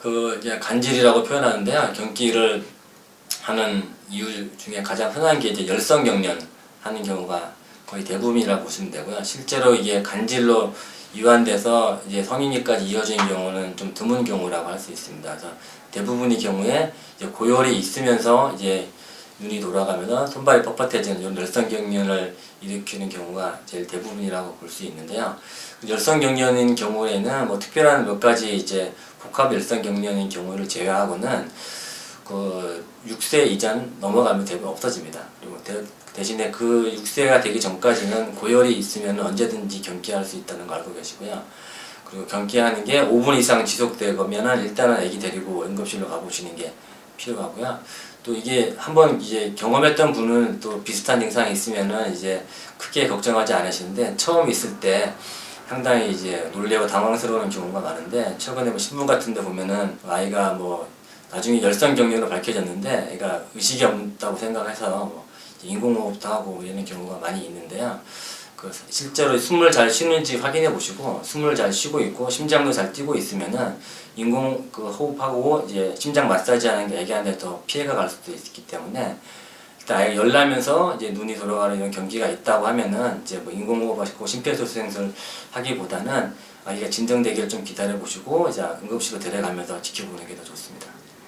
그 이제 간질이라고 표현하는데요. 경기를 하는 이유 중에 가장 흔한 게 이제 열성 경련 하는 경우가 거의 대부분이라고 보시면 되고요. 실제로 이게 간질로 이완돼서 이제 성인기까지 이어지는 경우는 좀 드문 경우라고 할 수 있습니다. 그래서 대부분의 경우에 이제 고열이 있으면서 이제 눈이 돌아가면서 손발이 뻣뻣해지는 이런 열성 경련을 일으키는 경우가 제일 대부분이라고 볼 수 있는데요. 그 열성 경련인 경우에는 뭐 특별한 몇 가지 이제 복합 열성 경련인 경우를 제외하고는 그 6세 이전 넘어가면 대부분 없어집니다. 그리고 대, 대신에 그 6세가 되기 전까지는 고열이 있으면 언제든지 경기할 수 있다는 거 알고 계시고요. 그리고 경기하는 게 5분 이상 지속되면은 일단은 아기 데리고 응급실로 가보시는 게 필요하고요. 또 이게 한번 이제 경험했던 분은 또 비슷한 증상이 있으면은 이제 크게 걱정하지 않으시는데 처음 있을 때 상당히 이제 놀래고 당황스러운 경우가 많은데 최근에 뭐 신문 같은 데 보면은 아이가 뭐 나중에 열성 경련으로 밝혀졌는데 애가 의식이 없다고 생각해서 뭐 인공호흡도 하고 이런 경우가 많이 있는데요. 그 실제로 숨을 잘 쉬는지 확인해 보시고 숨을 잘 쉬고 있고 심장도 잘 뛰고 있으면은 인공 그 호흡하고 이제 심장 마사지 하는 게 애기한테 더 피해가 갈 수도 있기 때문에 일단 아이가 열나면서 이제 눈이 돌아가는 이런 경기가 있다고 하면은 이제 뭐 인공호흡하고 심폐소생술 하기보다는 아이가 진정되기를 좀 기다려 보시고 이제 응급실로 데려가면서 지켜보는 게 더 좋습니다.